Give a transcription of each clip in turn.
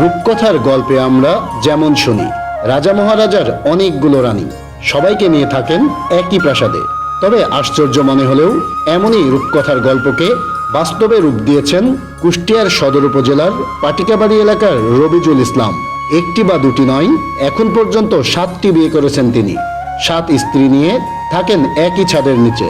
রূপকথার গল্পে আমরা যেমন শুনি, রাজা মহারাজার অনেকগুলো রানী, সবাইকে নিয়ে থাকেন একই প্রাসাদে। তবে আশ্চর্য মনে হলেও এমনই রূপকথার গল্পকে বাস্তবে রূপ দিয়েছেন কুষ্টিয়ার সদর উপজেলার পাটিকাবাড়ি এলাকার রবিজুল ইসলাম। একটি বা দুটি নয়, এখন পর্যন্ত সাতটি বিয়ে করেছেন তিনি। সাত স্ত্রী নিয়ে থাকেন একই ছাদের নিচে।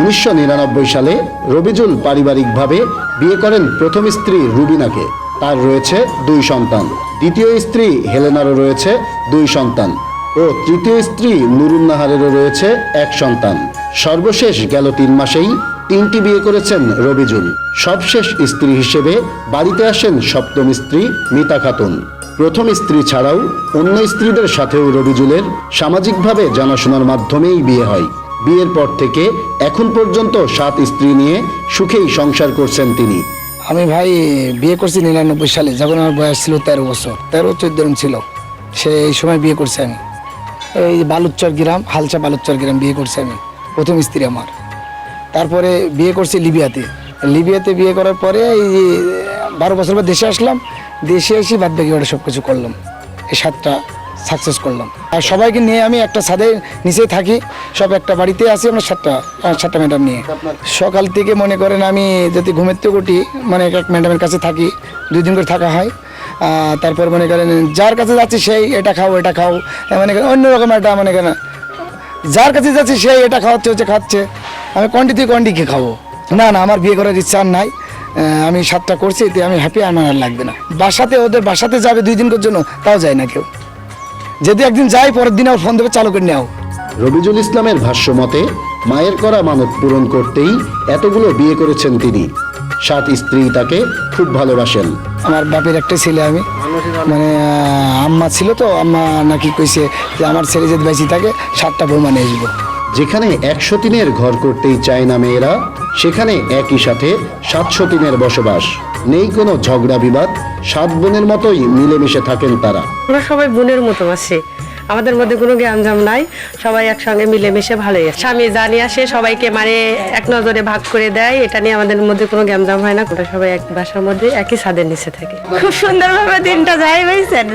উনিশশো নিরানব্বই সালে রবিজুল পারিবারিকভাবে বিয়ে করেন প্রথম স্ত্রী রুবিনাকে। তার রয়েছে দুই সন্তান। দ্বিতীয় স্ত্রী হেলেনারও রয়েছে দুই সন্তান ও তৃতীয় স্ত্রী নুরুন্নাহারেরও রয়েছে এক সন্তান। সর্বশেষ গেল তিন মাসেই তিনটি বিয়ে করেছেন রবিজুল। সবশেষ স্ত্রী হিসেবে বাড়িতে আসেন সপ্তম স্ত্রী মিতা খাতুন। প্রথম স্ত্রী ছাড়াও অন্য স্ত্রীদের সাথেও রবিজুলের সামাজিকভাবে জানাশোনার মাধ্যমেই বিয়ে হয়। বিয়ের পর থেকে এখন পর্যন্ত সাত স্ত্রী নিয়ে সুখেই সংসার করছেন তিনি। আমি ভাই, বিয়ে করছি নিরানব্বই সালে, যখন আমার বয়স ছিল তেরো বছর, তেরো চোদ্দ দিন ছিল। সেই সময় বিয়ে করছি আমি। এই বালুচর গ্রাম হালসা বালুচর গ্রাম বিয়ে করছি আমি, প্রথম স্ত্রী আমার। তারপরে বিয়ে করছি লিবিয়াতে। লিবিয়াতে বিয়ে করার পরে এই বারো বছর পর দেশে আসলাম, দেশে এসে বাদ বাকি ওটা সব কিছু করলাম। এই সাতটা সাকসেস করলাম। আর সবাইকে নিয়ে আমি একটা ছাদে নিচে থাকি, সব একটা বাড়িতে আসি আমরা সাতটা সাতটা ম্যাডাম নিয়ে। সকাল থেকে মনে করেন আমি যদি ঘুমের থেকে উঠি মানে এক ম্যাডামের কাছে থাকি, দুই দিন করে থাকা হয়। তারপর মনে করেন যার কাছে যাচ্ছি সেই এটা খাও এটা খাও। মনে অন্যরকম একটা মনে করেন, যার কাছে যাচ্ছি সেই এটা খাওয়াচ্ছে, হচ্ছে খাচ্ছে। আমি কন্টি থেকে কন্টিকে খাব। না না, আমার বিয়ে করার ইচ্ছা নাই। আমি সাতটা করছি, এতে আমি হ্যাপি আমার আর লাগবে না। বাসাতে, ওদের বাসাতে যাবে দুই দিনের জন্য, তাও যায় না কেউ। যদি একদিন যাই পরের দিন আমার ফোন দেবে চালু করে নেও। রবিজুল ইসলামের ভাষ্য মতে মায়ের করা মানত পূরণ করতেই এতগুলো বিয়ে করেছেন তিনি। সাত স্ত্রী তাকে খুব ভালোবাসেন। আমার বাপের একটা ছেলে আমি। মানে আম্মা ছিল তো আম্মা নাকি কইছে যে আমার ছেলে যদি বেশি থাকে সাতটা বৌমা নিয়ে আসব যেখানে একশো তিনের ঘর করতেই চায় না মেয়েরা সেখানে একই সাথে সাতশো তিনের বসবাস। নেই কোনো ঝগড়া বিবাদ। সাত বোনের মতোই মিলেমিশে থাকেন তারা। ওরা সবাই বোনের মতো আছি। আমাদের মধ্যে কোনো জ্ঞানজাম নাই। সবাই একসঙ্গে মিলেমিশে ভালোই স্বামী জানি আসে, সবাইকে মানে এক নজরে ভাগ করে দেয়। এটা নিয়ে আমাদের মধ্যে কোনো জ্ঞানজাম হয় না। ওটা সবাই এক বাসার মধ্যে, একই ছাদের নিচে থাকে। খুব সুন্দরভাবে দিনটা যায়, বুঝছেন?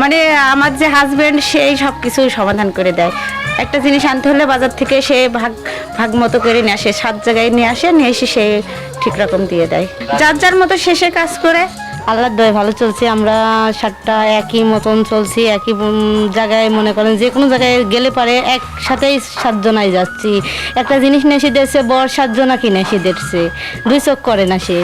মানে আমার যে হাজব্যান্ড সেই সব কিছু সমাধান করে দেয়। একটা জিনিস আনতে হলে বাজার থেকে সে ভাগ ভাগ মতো করে নিয়ে আসে। সাত জায়গায় নিয়ে আসে, নিয়ে এসে সে ঠিক রকম দিয়ে দেয়। যার যার মতো শেষে কাজ করে আল্লাহর দয় ভালো চলছে, আমরা সাতটা একই মতন চলছি, একই জায়গায় মনে করেন যে কোনো জায়গায় গেলে পারে একসাথেই সাতজনাই যাচ্ছি। একটা জিনিস নেশি দিচ্ছে বর সাতজনা কি নেশি দিচ্ছে দুই চোখ করে না সে।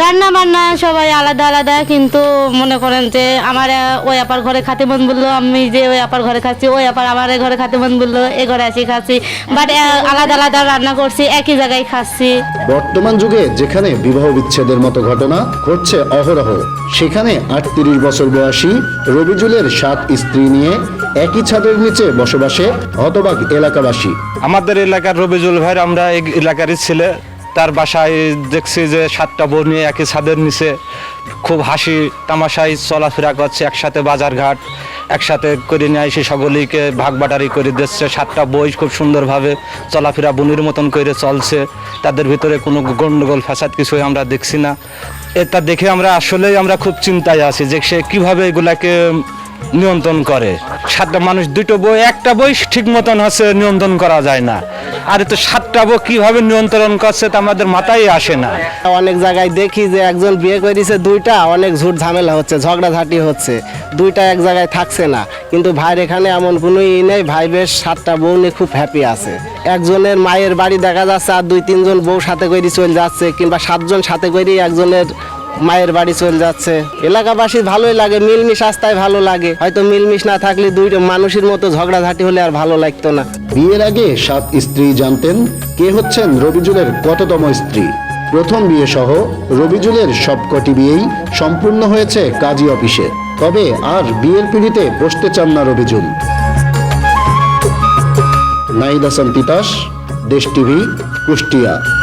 রান্না বান্না সবাই আলাদা আলাদা, কিন্তু মনে করেন যে আমার ওই আপার ঘরে খাতে মন বলল, আমি যে ওই আপার ঘরে খাচ্ছি, ওই আপার আমার ঘরে খাতে মন বলল, এ ঘরে আসি খাচ্ছি। বাট আলাদা আলাদা রান্না করছি, একই জায়গায় খাচ্ছি। বর্তমান যুগে যেখানে বিবাহ বিচ্ছেদের মতো ঘটনা, ঘটছে অহরহ। সেখানে আটত্রিশ বছর বয়সী রবিজুলের সাত স্ত্রী নিয়ে একই ছাদের নিচে বসবাসে হতবাক এলাকাবাসী। আমাদের এলাকার রবিজুল ভাই, আমরা এই এলাকারই ছেলে। তার বাসায় দেখছি যে সাতটা বোন নিয়ে একই ছাদের নিচে খুব হাসি তামাশায় চলাফেরা করছে, একসাথে বাজারঘাট একসাথে করে নিয়ে এসে সকলেইকে ভাগ বাটারি করে দিচ্ছে। সাতটা বই খুব সুন্দরভাবে চলাফেরা বনির মতন করে চলছে। তাদের ভিতরে কোনো গণ্ডগোল ফ্যাসাদ কিছুই আমরা দেখছি না। এটা দেখে আমরা আসলেই আমরা খুব চিন্তায় আছি যে সে কীভাবে এগুলাকে নিয়ন্ত্রণ করে। সাতটা মানুষ, দুটো বই, একটা বই ঠিক মতন হচ্ছে নিয়ন্ত্রণ করা যায় না। আর তো সাতটা বই কীভাবে নিয়ন্ত্রণ করছে তা আমাদের মাথায় আসে না। অনেক জায়গায় দেখি যে একজন বিয়ে করেছে দুইটা অনেক ঝুট ঝামেলা হচ্ছে, ঝগড়াঝাটি হচ্ছে। দুইটা এক জায়গায় থাকছে না। কিন্তু ভাইয়ের এখানে এমন কোনো ই নেই, ভাই বেশ সাতটা বউ নিয়ে খুব হ্যাপি আছে। একজনের মায়ের বাড়ি দেখা যাচ্ছে আর দুই তিনজন বউ সাথে করে চলে যাচ্ছে, কিংবা সাতজন সাথে করেই একজনের মায়ের বাড়ি চলে যাচ্ছে। এলাকাবাসী ভালোই লাগে, মিলমিশ আস্তায় ভালো লাগে। হয়তো মিলমিশ না থাকলে দুইটা মানুষের মতো ঝগড়াঝাটি হলে আর ভালো লাগতো না। বিয়ের আগে সাত স্ত্রী জানতেন কে হচ্ছেন রবিজুলের কততম স্ত্রী। প্রথম বিয়ে সহ রবিজুলের সবকটি বিয়েই সম্পূর্ণ হয়েছে কাজী অফিসে। তবে আর বিয়ের পিড়িতে বসতে চান না রবিজুল। নাইদ হাসান তিতাস, দেশ টিভি, কুষ্টিয়া।